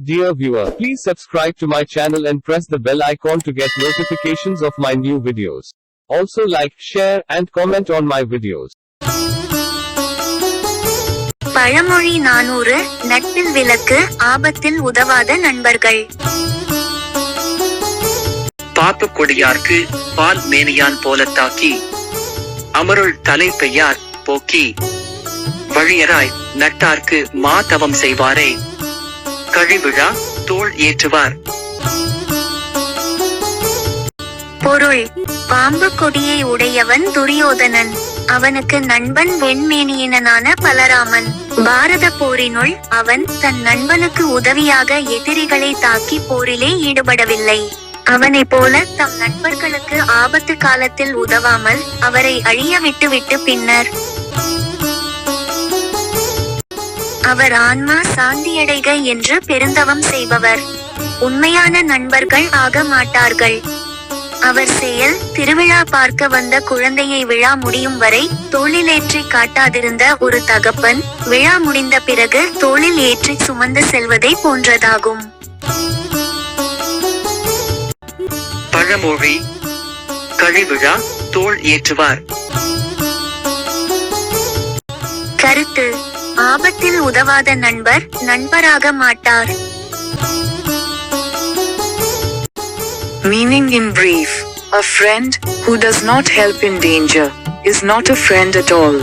Dear viewer, please subscribe to my channel and press the bell icon to get notifications of my new videos. Also like, share, and comment on my videos. பழமொழி நானூறு நட்பில் விளக்கு ஆபத்தில் உதவாத நண்பர்கள் பாப்பு கொடியார்க்கு பால் மேனியான் போல தாக்கி அமருள் தலை பெய்யார் போக்கி வழியராய் நட்டார்க்கு மா தவம் செய்வாரே கழிவிழா தோல் ஏற்றுவார். பொருள் பாம்பு கொடியை உடையவன் துரியோதனன். அவனுக்கு நண்பன் வெண்மேனியினனான பலராமன். பாரத போரினுள் அவன் தன் நண்பனுக்கு உதவியாக எதிரிகளை தாக்கி போரிலே ஈடுபடவில்லை. அவனைப் போல தம் நண்பர்களுக்கு ஆபத்து காலத்தில் உதவாமல் அவரை அழிய விட்டுவிட்டு பின்னர் அவர் ஆன்மா சாந்தியடைக என்று பெருந்தவம் செய்பவர். உண்மையான நண்பர்கள் ஆக மாட்டார்கள். அவர் செயல் திருவிழா பார்க்க வந்த குழந்தையை விழா முடியும் வரை தோளில் ஏற்றி காட்டாதிருந்த ஒரு தகப்பன் விழா முடிந்த பிறகு தோளில் ஏற்றி சுமந்து செல்வதை போன்றதாகும். பழமொழி கழிவிழா தோள் ஏற்றுவார். கருத்து ஆபத்தில் உதவாத நண்பர் நண்பராக மாட்டார் Meaning in brief, a friend who does not help in danger is not a friend at all.